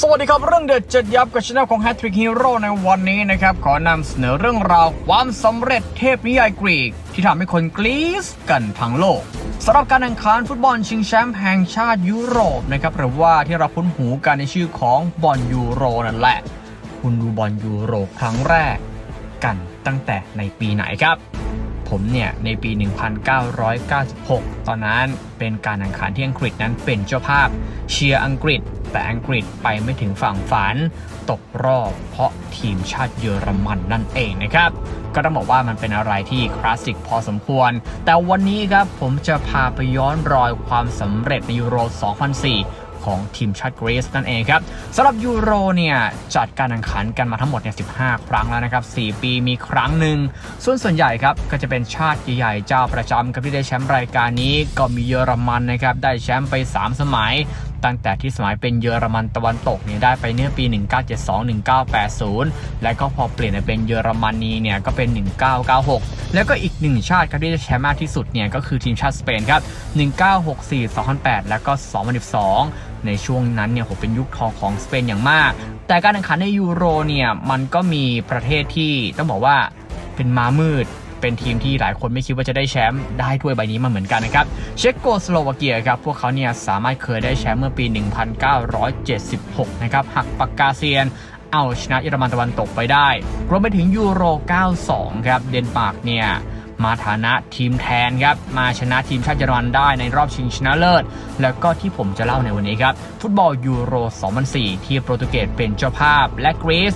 สวัสดีครับเรื่องเด็ดเจ็ดยับกับช anel ของ h a t t r i c k Hero ในวันนี้นะครับ ขอนำเสนอเรื่องราวความสำเร็จเทพนิยายกรีก ที่ทำให้คนกรี๊ดกันทั้งโลกสำหรับการแข่งขันฟุตบอลชิงแชมป์แห่งชาติยุโรปนะครับหรือว่าที่เราคุ้นหูกันในชื่อของบอลยูโรนั่นแหละ คุณดูบอลยูโรครั้งแรก กันตั้งแต่ในปีไหนครับ ผมเนี่ยในปี 1996 ตอนนั้นเป็นการแข่งขันที่อังกฤษนั้นเป็นเจ้าภาพเชียร์อังกฤษ แต่อังกฤษไปไม่ถึงฝั่งฝัน ตกรอบเพราะทีมชาติเยอรมันนั่นเองนะครับ ก็ต้องบอกว่ามันเป็นอะไรที่คลาสสิกพอสมควร แต่วันนี้ครับผมจะพาไปย้อนรอยความสำเร็จในยูโร 2004ของทีมชาติกรีซนั่นเองครับสำหรับยูโรเนี่ยจัดการแข่งขันกันมาทั้งหมดเนี่ย15ครั้งแล้วนะครับ 4 ปีมีครั้งหนึ่ง ส่วนส่วนใหญ่ครับก็จะเป็นชาติใหญ่ๆเจ้าประจำครับที่ได้แชมป์รายการนี้ก็มีเยอรมันนะครับได้แชมป์ไป 3 สมัย ตั้งแต่ที่สมัยเป็นเยอรมันตะวันตกเนี่ยได้ไปเนื่อปี 1972-1980 และก็พอเปลี่ยนมาเป็นเยอรมนีเนี่ยก็เป็น 1996 แล้วก็อีกหนึ่งชาติครับที่ได้แชมป์มากที่สุดเนี่ยก็คือทีมชาติสเปนครับ 1964 2008 แล้วก็ 2012 ในช่วงนั้นเนี่ยผมเป็นยุคทองของสเปนอย่างมาก แต่การแข่งขันในยูโรเนี่ยมันก็มีประเทศที่ต้องบอกว่าเป็นม้ามืด เป็นทีมที่หลายคนไม่คิดว่าจะได้แชมป์ได้ถ้วยใบนี้มาเหมือนกันนะครับ เช็กโกสโลวาเกียครับ พวกเขาเนี่ยสามารถเคยได้แชมป์เมื่อปี 1976 นะครับ หักปากกาเซียนเอาชนะเยอรมันตะวันตกไปได้ รวมไปถึงยูโร 92 ครับ เดนมาร์กเนี่ยมาฐานะทีมแทนครับ มาชนะทีมชาติเยอรมันได้ในรอบชิงชนะเลิศ แล้วก็ที่ผมจะเล่าในวันนี้ครับ ฟุตบอลยูโร 2004 ที่โปรตุเกสเป็นเจ้าภาพและกรีซ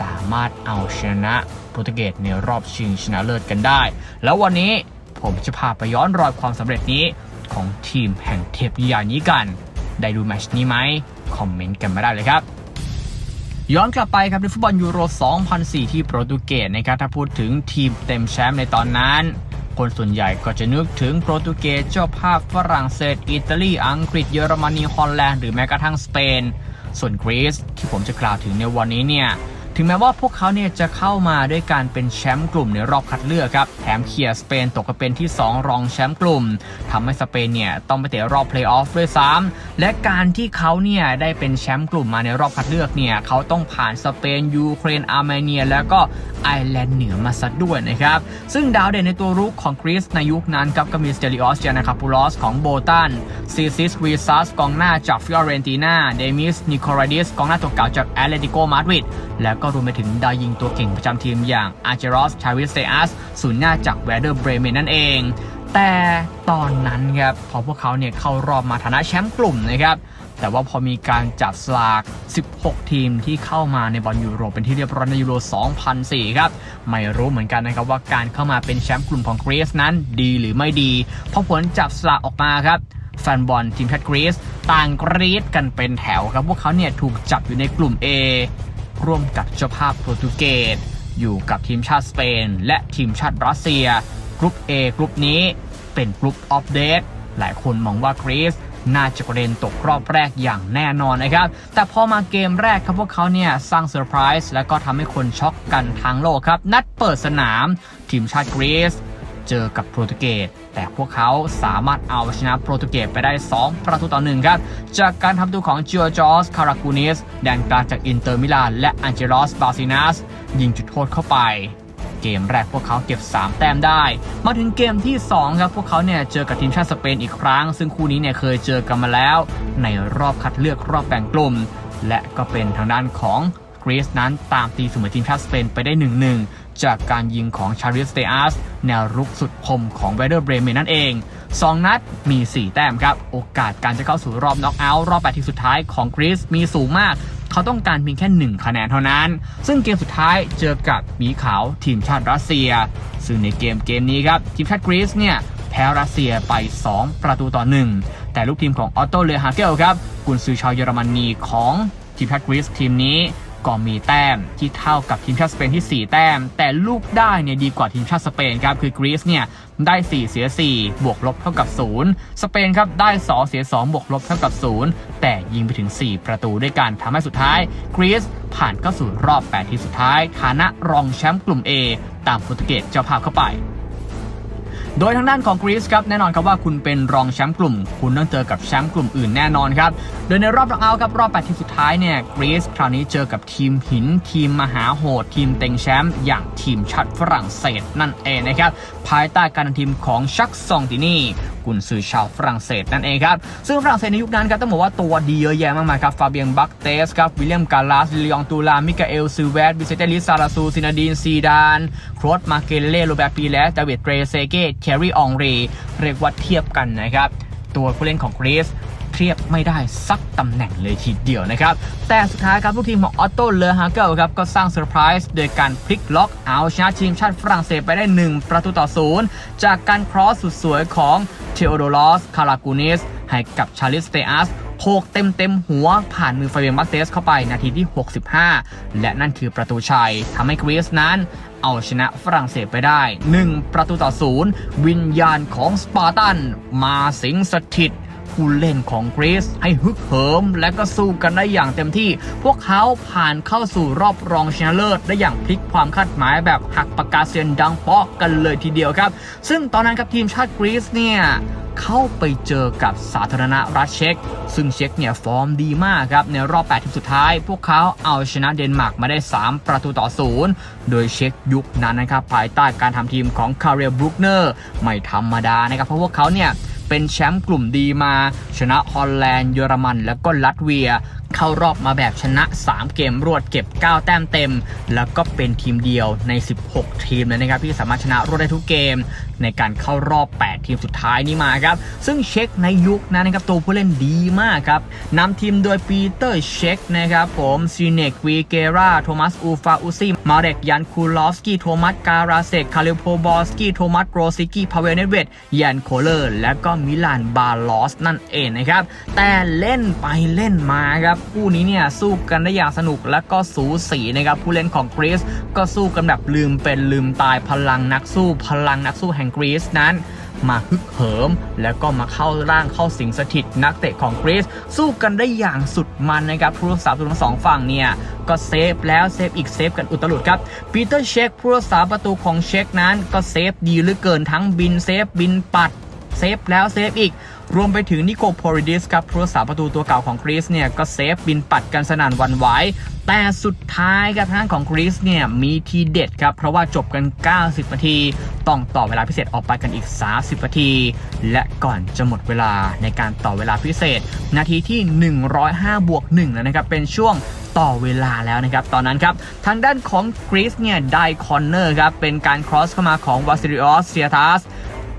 สามารถเอาชนะ รตุเกสในรอบชิงชนะเลิศกันได้ แล้ววันนี้ผมจะพาไปย้อนรอยความสำเร็จนี้ของทีมแห่งเทพนิยายนี้กัน ได้ดูแมชนี้ไหมคอมเมนต์กันมาได้เลยครับ ย้อนกลับไปครับในฟุตบอลยูโร 2004 ที่โปรตุเกสนะครับถ้าพูดถึงทีมเต็มแชมป์ในตอนนั้น คนส่วนใหญ่ก็จะนึกถึงโปรตุเกสเจ้าภาพฝรั่งเศส อิตาลี อังกฤษเยอรมนี ฮอลแลนด์หรือแม้กระทั่งสเปน ส่วนกรีซที่ผมจะกล่าวถึงในวันนี้เนี่ย ถึงแม้ว่าพวกเขาเนี่ยจะเข้ามาด้วยการเป็นแชมป์กลุ่มในรอบคัดเลือกครับแถมเคลียร์สเปนตกเป็นที่ 2 รองแชมป์กลุ่มทำให้สเปนเนี่ยต้องไปเตะรอบเพลย์ออฟด้วยซ้ำและการที่เขาเนี่ยได้เป็นแชมป์กลุ่มมาในรอบคัดเลือกเนี่ยเขาต้องผ่านสเปนยูเครนอาร์เมเนีย แล้วก็ไอร์แลนด์เหนือมาซะด้วยนะครับซึ่งดาวเด่นในตัวรุกของกรีซในยุคนั้นครับก็มีสเตลิออสยานาคาปูลอสของโบตันซีซิสวีซัสกองหน้าจากฟิออเรนตินาเดมิสนิโคลาดิสกองหน้าตัวเก่าจากแอตเลติโกมาดริดแล้วก็รวมไปถึงดาวยิงตัวเก่งประจำทีมอย่างอาร์เจรอสชาวิสเซอัสศูนย์หน้าจากแวเดอร์เบรเมนนั่นเอง แต่ตอนนั้นครับพอพวกเขาเนี่ยเข้ารอบมาฐานะแชมป์กลุ่มนะครับแต่ว่าพอมีการจับสลาก 16 ทีมที่เข้ามาในบอลยูโรเป็นที่เรียบร้อยในยูโร 2004 ครับ ไม่รู้เหมือนกันนะครับว่าการเข้ามาเป็นแชมป์กลุ่มของกรีซนั้นดีหรือไม่ดี เพอผลจับสลากออกมาครับแฟนบอลทีมชาติกรีซต่างกรีดกันเป็นแถวครับ พวกเขาเนี่ยถูกจับอยู่ในกลุ่ม A ร่วมกับเจ้าภาพโปรตุเกสอยู่กับทีมชาติสเปน และทีมชาติรัสเซียกรุ๊ป A กรุ๊ปนี้เป็นกรุ๊ปออฟเดตหลายคนมองว่ากรีซน่าจะกระเด็นตกรอบแรกอย่างแน่นอนนะครับ แต่พอมาเกมแรกครับพวกเขาเนี่ยสร้างเซอร์ไพรส์และก็ทำให้คนช็อกกันทั้งโลกครับ นัดเปิดสนาม ทีมชาติกรีซ เจอกับโปรตุเกสแต่พวกเขาสามารถเอาชนะโปรตุเกสไปได้ 2 ประตูต่อหนึ่งครับ จากการทำประตูของจิโอจอสคารากูนิสแดนกลางจากอินเตอร์มิลานและอันเจลอสบาซินัสยิงจุดโทษเข้าไปเกมแรกพวกเขาเก็บ 3 แต้มได้ มาถึงเกมที่ 2 ครับ พวกเขาเนี่ยเจอกับทีมชาติสเปนอีกครั้ง ซึ่งคู่นี้เนี่ยเคยเจอกันมาแล้ว ในรอบคัดเลือกรอบแบ่งกลุ่ม และก็เป็นทางด้านของกรีซนั้นตามตีเสมอทีมชาติสเปนไปได้ 1-1 จากการยิงของชาริสเตอัสแนวรุกสุดคมของเวเดอร์เบรเมนนั่นเอง 2 นัดมี 4 แต้มครับ โอกาสการจะเข้าสู่รอบน็อกเอาท์รอบ 8 ทีสุดท้ายของกรีซมีสูงมาก เขาต้องการเพียงแค่ 1 คะแนนเท่านั้น ซึ่งเกมสุดท้ายเจอกับหมีขาวทีมชาติรัสเซีย ซึ่งในเกมเกมนี้ครับทีมชาติกรีซเนี่ยแพ้รัสเซียไป 2 ประตูต่อ 1 แต่ลูกทีมของออตโตเลฮาเกลครับกุนซือชาวเยอรมนีของทีมชาติกรีซทีมนี้ ก็มีแต้มที่เท่ากับทีมชาติสเปนที่ 4 แต้ม แต่ลูกได้เนี่ยดีกว่าทีมชาติสเปนครับ คือกรีซเนี่ยได้ 4 เสีย 4 บวกลบเท่ากับ 0 สเปนครับได้ 2 เสีย 2 บวกลบเท่ากับ 0 แต่ยิงไปถึง 4 ประตูด้วยกันทำให้สุดท้ายกรีซผ่านเข้าสู่รอบ 8 ทีมสุดท้าย ฐานะรองแชมป์กลุ่ม A ตามโปรตุเกสเจ้าภาพเข้าไป โดยทางด้านของกรีซครับแน่นอนครับว่าคุณเป็นรองแชมป์กลุ่ม คุณต้องเจอกับแชมป์กลุ่มอื่นแน่นอนครับ โดยในรอบรองเอาท์ครับรอบ8ทีมสุดท้ายเนี่ยกรีซคราวนี้เจอกับทีมหิน ทีมมหาโหด ทีมเต็งแชมป์อย่างทีมชาติฝรั่งเศสนั่นเองนะครับภายใต้การนำทีมของชักซองตินีกุนซือชาวฝรั่งเศสนั่นเองครับ ซึ่งฝรั่งเศสในยุคนั้นครับต้องบอกว่าตัวดีเยอะแยะมากมายครับ ฟาเบียงบักเตสครับ วิลเลียมกาลาสลีองตูลา มิกาเอลซิเวตบิเซเตลิซาราซู ซินาดีน ซีดาน โครสมาเกเล่โรเบร์ปีเลสดาวิดเรเซเกทอรี่องรีเรียกว่าเทียบกันนะครับ ตัวผู้เล่นของกรีซเทียบไม่ได้สักตำแหน่งเลยทีเดียวนะครับ แต่สุดท้ายครับลูกทีมของออตโตเลอฮาเกลครับก็สร้างเซอร์ไพรส์โดยการพลิกล็อกเอาชนะทีมชาติฝรั่งเศสไปได้ 1 ประตูต่อศูนย์จากการครอสสุดสวยของเทโอโดลอสคารากูนิสให้กับชาลิสเตอัส โขกเต็มเต็มหัวผ่านมือฟาเบียนบักเตสเข้าไปนาทีที่ 65 และนั่นคือประตูชัยทำให้กรีซนั้นเอาชนะฝรั่งเศสไปได้ 1 ประตูต่อศูนย์วิญญาณของสปาร์ตัน มาสิงสถิต ผู้เล่นของกรีซให้ฮึกเหิม และก็สู้กันได้อย่างเต็มที่ พวกเขาผ่านเข้าสู่รอบรองชนะเลิศได้อย่างพลิกความคาดหมายแบบหักปากกาเซียนดังปาะกันเลยทีเดียวครับ ซึ่งตอนนั้นครับทีมชาติกรีซเนี่ยเข้าไปเจอกับสาธารณรัฐเช็ก ซึ่งเช็กเนี่ยฟอร์มดีมากครับ ในรอบ 8 ทีมสุดท้าย พวกเขาเอาชนะเดนมาร์กมาได้ 3 ประตูต่อศูนย์โดยเช็กยุคนั้นนะครับ ภายใต้การทำทีมของคาเรียบรูคเนอร์ ไม่ธรรมดานะครับ เพราะพวกเขาเนี่ย เป็นแชมป์กลุ่มดีมา ชนะฮอลแลนด์เยอรมัน แล้วก็ลัตเวียเข้ารอบมาแบบชนะ 3 เกมรวดเก็บ 9 แต้มเต็ม แล้วก็เป็นทีมเดียวใน 16 ทีมเลยนะครับที่สามารถชนะรวดได้ทุกเกม ในการเข้ารอบ 8 ทีมสุดท้ายนี้มาครับ ซึ่งเช็คในยุคนั้นนะครับตัวผู้เล่นดีมากครับนำทีมโดยปีเตอร์เช็คนะครับผมซีเนกวีเกราโทมัสอูฟาอุซีมาเรกยันคูลอฟสกี้โทมัสการาเซกคาเลโพบอสกี้โทมัสโรซิกี้พาเวเนเวตยันโคเลอร์และก็มิลานบาลอสนั่นเองนะครับแต่เล่นไปเล่นมาครับคู่นี้เนี่ยสู้กันได้อย่างสนุกและก็สูสีนะครับผู้เล่นของกรีซก็สู้กันแบบลืมเป็นลืมตายพลังนักสู้พลังนักสู้แห่งกรีซนั้นมาฮึกเหิม แล้วก็มาเข้าร่างเข้าสิงสถิตนักเตะของกรีซสู้กันได้อย่างสุดมันนะครับผู้รักษาประตูทั้งสองฝั่งเนี่ยก็เซฟแล้วเซฟอีกเซฟกันอุตลุดครับปีเตอร์เช็คผู้รักษาประตูของเช็คนั้นก็เซฟดีเหลือเกินทั้งบินเซฟบินปัด เซฟแล้วเซฟอีก รวมไปถึงนิโคโพริดิสครับผู้รักษาประตูตัวเก่าของกรีซเนี่ยก็เซฟบินปัดกันสนั่นวันไหวแต่สุดท้ายครับทางของกรีซเนี่ยมีทีเด็ดครับ เพราะว่าจบกัน 90 นาที ต้องต่อเวลาพิเศษออกไปกันอีก 30 นาที และก่อนจะหมดเวลาในการต่อเวลาพิเศษ นาทีที่ 105 บวก1แล้วนะครับ เป็นช่วงต่อเวลาแล้วนะครับ ตอนนั้นครับ ทางด้านของกรีซเนี่ยได้คอนเนอร์ครับ เป็นการครอสเข้ามาของวาซิริออสเซียทัส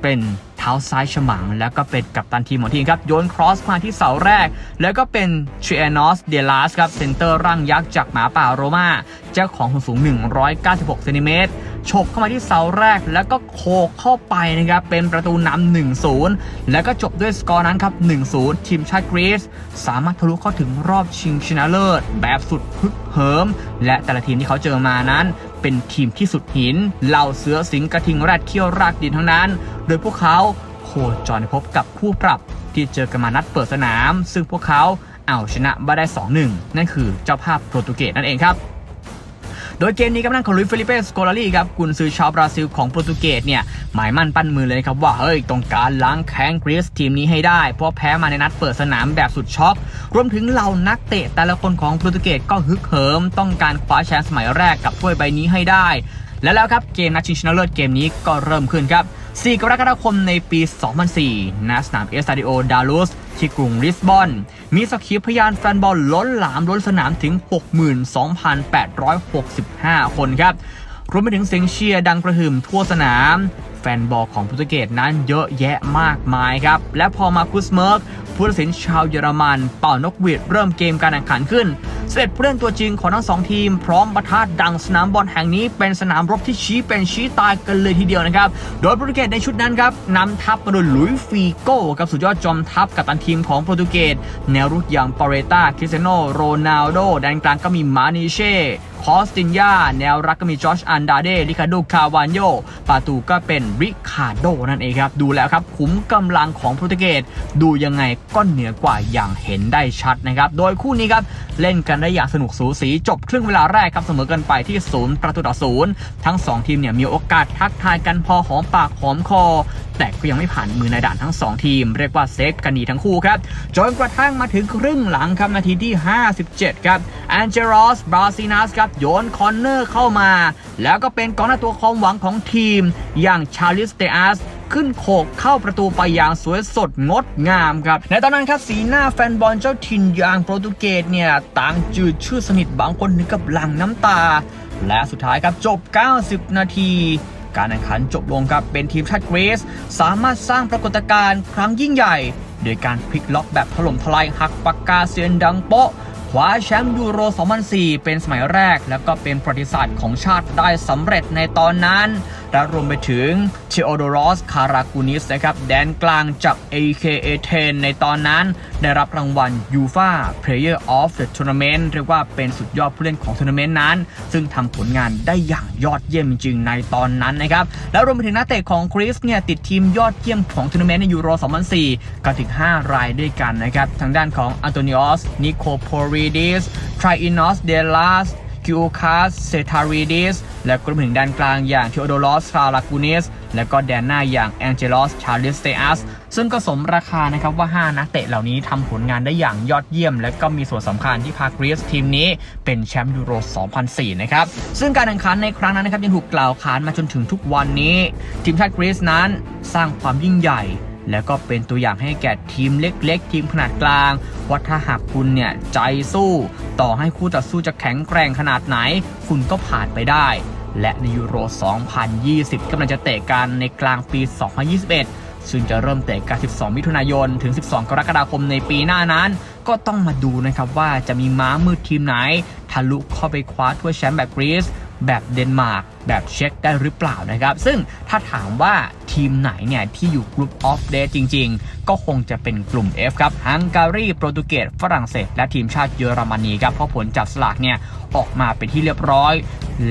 เป็น ท้าซ้ายฉมัง แล้วก็เป็นกัปตันทีมของทีมครับโยนครอสมาที่เสาแรก แล้วก็เป็นทรีแอนอสเดลัสครับเซนเตอร์ร่างยักษ์จากหมาป่าโรมาเจ้าของสูง 196เซนติเมตร ฉกเข้ามาที่เสาแรก แล้วก็โคกเข้าไปนะครับเป็นประตูนำ1-0 แล้วก็จบด้วยสกอร์นั้นครับ 1-0 ทีมชาติกรีซสามารถทะลุเข้าถึงรอบชิงชนะเลิศ แบบสุดฮึกเหิม และแต่ละทีมที่เขาเจอมานั้น เป็นทีมที่สุดหินเหล่าเสือสิงกระทิงแรดเขี้ยวรากดินทั้งนั้น โดยพวกเขาโคจรพบกับคู่ปรับที่เจอกันมานัดเปิดสนาม ซึ่งพวกเขาเอาชนะมาได้ 2-1 นั่นคือเจ้าภาพโปรตุเกสนั่นเองครับ โดยเกมนี้กำลังของลุยฟิลิเปสโกลารีครับกุนซือชาวบราซิลของโปรตุเกสเนี่ยหมายมั่นปั้นมือเลยครับว่าเฮ้ยต้องการล้างแค้นกรีซทีมนี้ให้ได้ เพราะแพ้มาในนัดเปิดสนามแบบสุดช็อกรวมถึงเหล่านักเตะแต่ละคนของโปรตุเกสก็ฮึกเหิม ต้องการคว้าแชมป์สมัยแรกกับถ้วยใบนี้ให้ได้ และแล้วครับเกมนัดชิงชนะเลิศเกมนี้ก็เริ่มขึ้นครับ 4 กรกฎาคมในปี 2004 ณ สนามเอสตาดิโอดาลุสที่กรุงลิสบอน มีสักขีพยานแฟนบอลล้นหลามล้นสนามถึง 62,865 คนครับ รวมไปถึงเสียงเชียร์ดังกระหึ่มทั่วสนามแฟนบอลของโปรตุเกสนั้นเยอะแยะมากมายครับ และพอมาคุสเมิร์กผู้ตัดสินชาวเยอรมัน เป่านกหวีดเริ่มเกมการแข่งขันขึ้นเสร็จผู้เล่นตัวจริงของทั้งสองทีม พร้อมประทะดังสนามบอลแห่งนี้เป็นสนามรบที่ชี้เป็นชี้ตายกันเลยทีเดียวนะครับ โดยโปรตุเกสในชุดนั้นครับนำทัพมาโดยลุยฟีโก้กับสุดยอดจอมทัพกับตันทีมของโปรตุเกสแนวรุกอย่างปาเรตาคริสเตโนโรนัลโดแดนกลางก็มีมานิเช่คอสตินยาแนวรักก็มีจอชอันดาเดริคาโดคาวานโยปาตูก็เป็นริคาโดนั่นเองครับ ดูแล้วครับขุมกำลังของโปรตุเกสดูยังไงก็เหนือกว่าอย่างเห็นได้ชัดนะครับ โดยคู่นี้ครับเล่นกันได้อย่างสนุกสูสีจบครึ่งเวลาแรกครับเสมอกันไปที่ศูนย์ประตูต่อศูนย์ทั้งสองทีมเนี่ยมีโอกาสทักทายกันพอหอมปากหอมคอ แต่ก็ยังไม่ผ่านมือในด่านทั้ง 2 ทีม เรียกว่าเซฟกันดีทั้งคู่ครับจนกระทั่งมาถึงครึ่งหลังครับนาทีที่ 57 ครับ แอนเจลอสบราซินัสครับโยนคอนเนอร์เข้ามา แล้วก็เป็นกองหน้าตัวความหวังของทีม อย่างชาลิสเตอัสขึ้นโขกเข้าประตูไปอย่างสวยสดงดงามครับ ในตอนนั้นครับสีหน้าแฟนบอลเจ้าถิ่นอย่างโปรตุเกสเนี่ยต่างจืดชื่อสนิทบางคนถึงกับหลั่งน้ำตา และสุดท้ายครับจบ 90 นาทีการแข่งขันจบลงครับ เป็นทีมชาติเกรซสามารถสร้างปรากฏการณ์ครั้งยิ่งใหญ่ โดยการพลิกล็อกแบบถล่มทลายหักปากกาเซียนดังโป๊ะ คว้าแชมป์ยูโร 2004 เป็นสมัยแรก และก็เป็นประวัติศาสตร์ของชาติได้สำเร็จในตอนนั้น และรวมไปถึงเทโอโดรอสคารากูนิสนะครับแดนกลางจาก AKA 10 ในตอนนั้น ได้รับรางวัล UEFA Player of the Tournament เรียกว่าเป็นสุดยอดผู้เล่นของทัวร์นาเมนต์นั้น ซึ่งทำผลงานได้อย่างยอดเยี่ยมจริง ๆ ในตอนนั้นนะครับ แล้วรวมไปถึงนักเตะของคริสเนี่ยติดทีมยอดเยี่ยมของทัวร์นาเมนต์ในยูโร 2004ก็ถึง 5 รายด้วยกันนะครับ ทางด้านของอันโตนิออสนิโคโพริดิสทริอินอสเดลัส คิวคาสเซทาริดิสและก็รวมถึงด้านกลางอย่างเทโอโดรอสคารากูนิสและก็แดนหน้าอย่างแองเจลอสชาลิสเตอัสซึ่งก็สมราคานะครับว่า 5 นักเตะเหล่านี้ทำผลงานได้อย่างยอดเยี่ยม และก็มีส่วนสำคัญที่พากรีสทีมนี้เป็นแชมป์ยูโร 2004 นะครับ ซึ่งการแข่งขันในครั้งนั้นนะครับยังถูกกล่าวขานมาจนถึงทุกวันนี้ ทีมชาติกรีซนั้นสร้างความยิ่งใหญ่ แล้วก็เป็นตัวอย่างให้แก่ทีมเล็ก ๆ ทีมขนาดกลาง ว่าถ้าหากคุณเนี่ยใจสู้ ต่อให้คู่ต่อสู้จะแข็งแกร่งขนาดไหน คุณก็ผ่านไปได้ และในยูโร 2020กำลังจะเตะกันในกลางปี 2021 ซึ่งจะเริ่มเตะกัน 12 มิถุนายน ถึง 12 กรกฎาคมในปีหน้านั้น ก็ต้องมาดูนะครับว่าจะมีม้ามืดทีมไหน ทะลุเข้าไปคว้าถ้วยแชมป์แบบกรีซแบบเดนมาร์กแบบเช็คได้หรือเปล่านะครับ ซึ่งถ้าถามว่าทีมไหนเนี่ย ที่อยู่กลุ่มออฟเดจริง ๆ ก็คงจะเป็นกลุ่ม F ครับฮังการีโปรตุเกสฝรั่งเศส และทีมชาติเยอรมนีครับ เพราะผลจับสลากเนี่ย ออกมาเป็นที่เรียบร้อย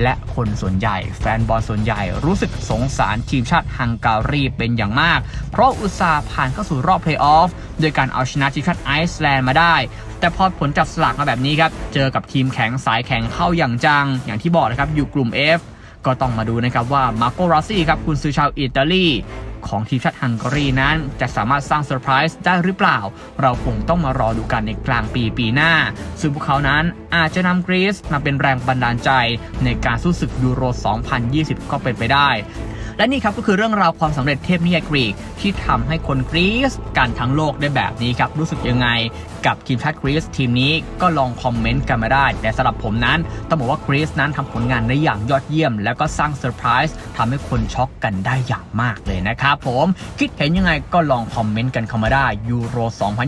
และคนส่วนใหญ่ แฟนบอลส่วนใหญ่รู้สึกสงสารทีมชาติฮังการีเป็นอย่างมาก เพราะอุตสาห์ผ่านเข้าสู่รอบเพลย์ออฟโดยการเอาชนะทีมชาติไอซ์แลนด์มาได้แต่พอผลจับสลากมาแบบนี้ครับ เจอกับทีมแข็งสายแข็งเข้าอย่างจัง อย่างที่บอกนะครับ อยู่กลุ่ม F ก็ต้องมาดูนะครับว่ามาโกราซี่ครับคุณซื้อชาวอิตาลีของทีมชาติฮังการีนั้น จะสามารถสร้างเซอร์ไพรส์ได้หรือเปล่า เราคงต้องมารอดูกันในกลางปีปีหน้า ซึ่งพวกเขานั้นอาจจะนำกรีซมาเป็นแรงบันดาลใจในการสู้ศึกยูโร 2020 ก็เป็นไปได้ และนี่ครับก็คือเรื่องราวความสำเร็จเทพนิยายกรีกที่ทำให้คนกรีซกันทั้งโลกได้แบบนี้ครับ รู้สึกยังไงกับทีมชาติกรีซทีมนี้ก็ลองคอมเมนต์กันมาได้ แต่สำหรับผมนั้นต้องบอกว่ากรีซนั้นทำผลงานได้อย่างยอดเยี่ยม แล้วก็สร้างเซอร์ไพรส์ทำให้คนช็อกกันได้อย่างมากเลยนะครับผมคิดเห็นยังไงก็ลองคอมเมนต์กันเข้ามาได้ยูโร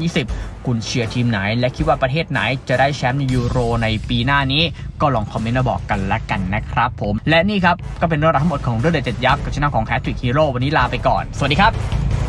2020คุณเชียร์ทีมไหน และคิดว่าประเทศไหนจะได้แชมป์ในยูโรในปีหน้านี้ ก็ลองคอมเมนต์มาบอกกันละกันนะครับผม และนี่ครับ ก็เป็นเรื่องราวทั้งหมดของเรื่องเด็ดเจ็ดยักษ์กับช่องของแคทริกฮีโร่วันนี้ลาไปก่อน สวัสดีครับ